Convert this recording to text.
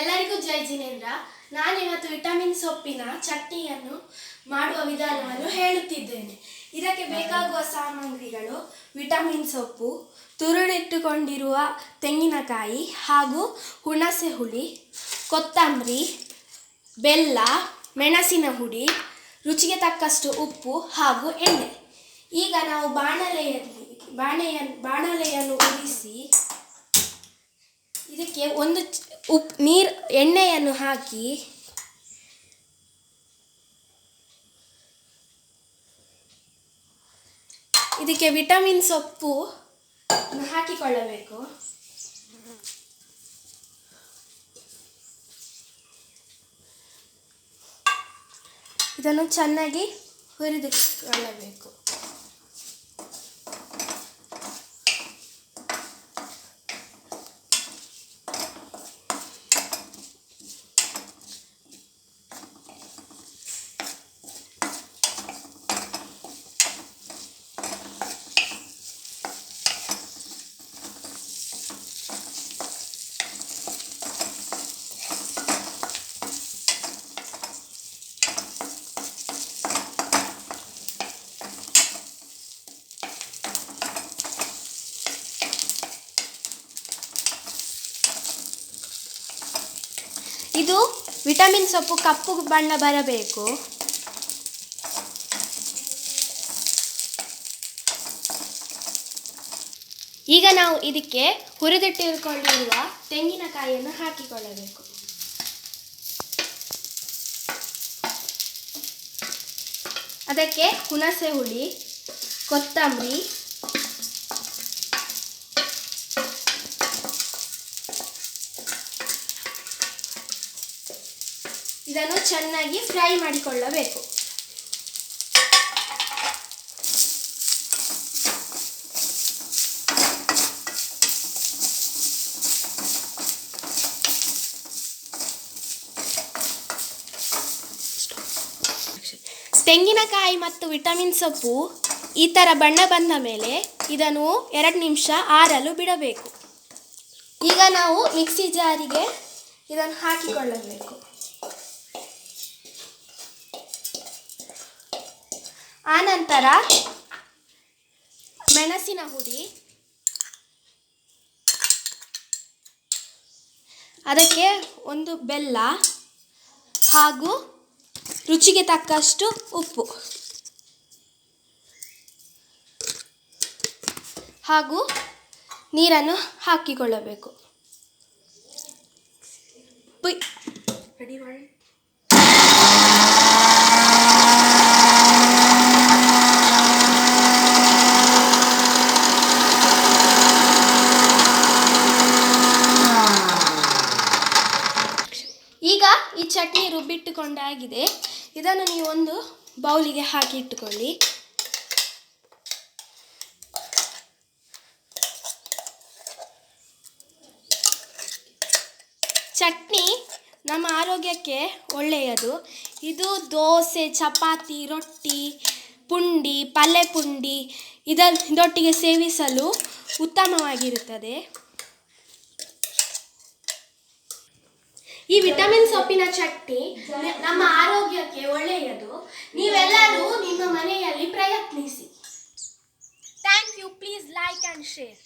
ಎಲ್ಲರಿಗೂ ಜೈ ಜಿನೇಂದ್ರ. ನಾನಿವತ್ತು ವಿಟಮಿನ್ ಸೊಪ್ಪಿನ ಚಟ್ನಿಯನ್ನು ಮಾಡುವ ವಿಧಾನವನ್ನು ಹೇಳುತ್ತಿದ್ದೇನೆ. ಇದಕ್ಕೆ ಬೇಕಾಗುವ ಸಾಮಗ್ರಿಗಳು ವಿಟಮಿನ್ ಸೊಪ್ಪು, ತುರುಳಿಟ್ಟುಕೊಂಡಿರುವ ತೆಂಗಿನಕಾಯಿ ಹಾಗೂ ಹುಣಸೆ ಹುಳಿ, ಕೊತ್ತಂಬರಿ, ಬೆಲ್ಲ, ಮೆಣಸಿನ ಹುಡಿ ರುಚಿಗೆ ತಕ್ಕಷ್ಟು ಉಪ್ಪು ಹಾಗೂ ಎಣ್ಣೆ. ಈಗ ನಾವು ಬಾಣಲೆಯಲ್ಲಿ, ಬಾಣೆಯ, ಬಾಣಲೆಯನ್ನು ಉರಿಸಿ, ಇದಕ್ಕೆ ಒಂದು ಉಪ್ ನೀರು ಎಣ್ಣೆಯನ್ನು ಹಾಕಿ ಇದಕ್ಕೆ ವಿಟಮಿನ್ ಸೊಪ್ಪು ಹಾಕಿಕೊಳ್ಳಬೇಕು. ಇದನ್ನು ಚೆನ್ನಾಗಿ ಹುರಿದುಕೊಳ್ಳಬೇಕು. ಇದು ವಿಟಮಿನ್ ಸೊಪ್ಪು ಕಪ್ಪು ಬಣ್ಣ ಬರಬೇಕು. ಈಗ ನಾವು ಇದಕ್ಕೆ ಹುರಿದಿಟ್ಟಿಕೊಂಡಿರುವ ತೆಂಗಿನಕಾಯಿಯನ್ನು ಹಾಕಿಕೊಳ್ಳಬೇಕು. ಅದಕ್ಕೆ ಹುಣಸೆ ಹುಳಿ, ಕೊತ್ತಂಬರಿ ಇದನ್ನು ಚೆನ್ನಾಗಿ ಫ್ರೈ ಮಾಡಿಕೊಳ್ಳಬೇಕು. ತೆಂಗಿನಕಾಯಿ ಮತ್ತು ವಿಟಮಿನ್ ಸೊಪ್ಪು, ಈ ಥರ ಬಣ್ಣ ಬಂದ ಮೇಲೆ ಇದನ್ನು ಎರಡು ನಿಮಿಷ ಆರಲು ಬಿಡಬೇಕು. ಈಗ ನಾವು ಮಿಕ್ಸಿ ಜಾರಿಗೆ ಇದನ್ನು ಹಾಕಿಕೊಳ್ಳಬೇಕು. ಆನಂತರ ಮೆಣಸಿನ ಹುಡಿ. ಅದಕ್ಕೆ ಒಂದು ಬೆಲ್ಲ ಹಾಗೂ ರುಚಿಗೆ ತಕ್ಕಷ್ಟು ಉಪ್ಪು ಹಾಗೂ ನೀರನ್ನು ಹಾಕಿಕೊಳ್ಳಬೇಕು. ಈ ಚಟ್ನಿ ರುಬ್ಬಿಟ್ಟುಕೊಂಡಾಗಿದೆ. ಇದನ್ನು ನೀವು ಒಂದು ಬೌಲಿಗೆ ಹಾಕಿ ಇಟ್ಟುಕೊಳ್ಳಿ. ಚಟ್ನಿ ನಮ್ಮ ಆರೋಗ್ಯಕ್ಕೆ ಒಳ್ಳೆಯದು. ಇದು ದೋಸೆ, ಚಪಾತಿ, ರೊಟ್ಟಿ, ಪುಂಡಿ ಪಲ್ಯ ಪುಂಡಿ ಇದರ ಇದೊಟ್ಟಿಗೆ ಸೇವಿಸಲು ಉತ್ತಮವಾಗಿರುತ್ತದೆ. ಈ ವಿಟಮಿನ್ ಸೊಪ್ಪಿನ ಚಟ್ನಿ ನಮ್ಮ ಆರೋಗ್ಯಕ್ಕೆ ಒಳ್ಳೆಯದು. ನೀವೆಲ್ಲರೂ ನಿಮ್ಮ ಮನೆಯಲ್ಲಿ ಪ್ರಯತ್ನಿಸಿ. Thank you please like and share